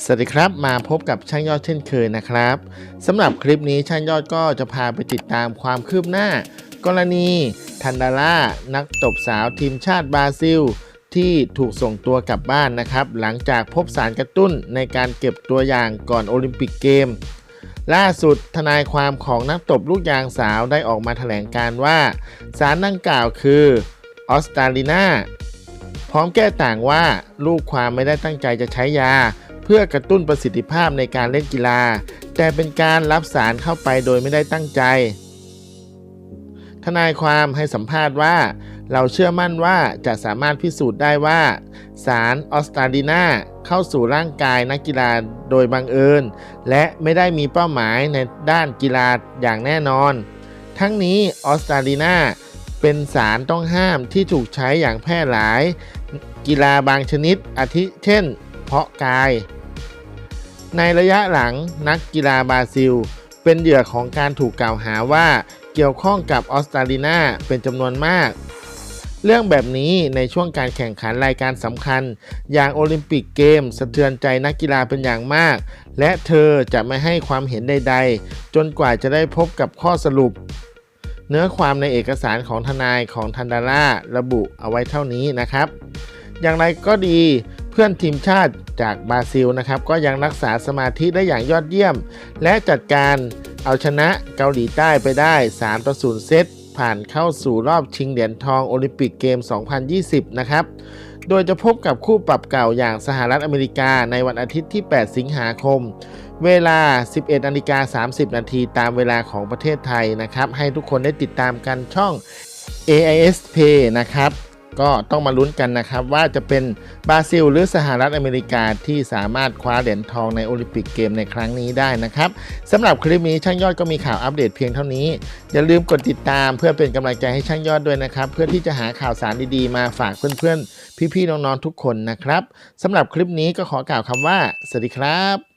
สวัสดีครับมาพบกับช่างยอดเช่นเคยนะครับสำหรับคลิปนี้ช่างยอดก็จะพาไปติดตามความคืบหน้า กรณีทันดาร่านักตบสาวทีมชาติบราซิล ที่ถูกส่งตัวกลับบ้านนะครับ หลังจากพบสารกระตุ้นในการเก็บตัวอย่างก่อนโอลิมปิกเกม ล่าสุดทนายความของนักตบลูกยางสาวได้ออกมาแถลงการว่า สารดังกล่าวคือออสตาลินาพร้อมแก้ต่างว่าลูกความไม่ได้ตั้งใจจะใช้ยา เพื่อกระตุ้นประสิทธิภาพในการเล่นกีฬา แต่เป็นการรับสารเข้าไปโดยไม่ได้ตั้งใจ ทนายความให้สัมภาษณ์ว่า เราเชื่อมั่นว่าจะสามารถพิสูจน์ได้ว่า สารออสตาลินาเข้าสู่ร่างกายนักกีฬาโดยบังเอิญ และไม่ได้มีเป้าหมายในด้านกีฬาอย่างแน่นอน ทั้งนี้ออสตาลินาเป็นสารต้องห้ามที่ถูกใช้อย่างแพร่หลาย กีฬาบางชนิดอาทิเช่น เพาะกาย ในระยะหลังนักกีฬาบราซิล เป็นเหยื่อของการถูกกล่าวหาว่าเกี่ยวข้องกับออสตาลินาเป็นจำนวนมาก เรื่องแบบนี้ในช่วงการแข่งขันรายการสำคัญ อย่างโอลิมปิกเกม สะเทือนใจนักกีฬาเป็นอย่างมาก และเธอจะไม่ให้ความเห็นใด ๆ จนกว่าจะได้พบกับข้อสรุป เนื้อความในเอกสารของทนายของทันดาร่าระบุเอาไว้เท่านี้นะครับ อย่างไรก็ดี เพื่อนทีมชาติจากบราซิลนะครับก็ยังรักษาสมาธิได้อย่างยอดเยี่ยม และจัดการเอาชนะเกาหลีใต้ไปได้ 3 ต่อ 0 เซต ผ่านเข้าสู่รอบชิงเหรียญทองโอลิมปิกเกม 2020 นะครับ โดยจะพบกับคู่ปรับเก่าอย่างสหรัฐอเมริกาในวันอาทิตย์ที่ 8 สิงหาคม เวลา 11นาฬิกา30 นาทีตามเวลาของประเทศไทยนะครับ ให้ทุกคนได้ติดตามกันช่อง AIS Pay นะครับ ก็ต้องมาลุ้นกันนะครับว่าจะเป็นบราซิล หรือสหรัฐอเมริกาที่สามารถคว้าเหรียญทองในโอลิมปิกเกมในครั้งนี้ได้นะครับสำหรับคลิปนี้ช่างยอดก็มีข่าวอัปเดตเพียงเท่านี้ อย่าลืมกดติดตามเพื่อเป็นกำลังใจให้ช่างยอดด้วยนะครับ เพื่อที่จะหาข่าวสารดีๆ มาฝากเพื่อนๆ พี่ๆน้องๆทุกคนนะครับสำหรับคลิปนี้ก็ขอกล่าวคำว่าสวัสดีครับ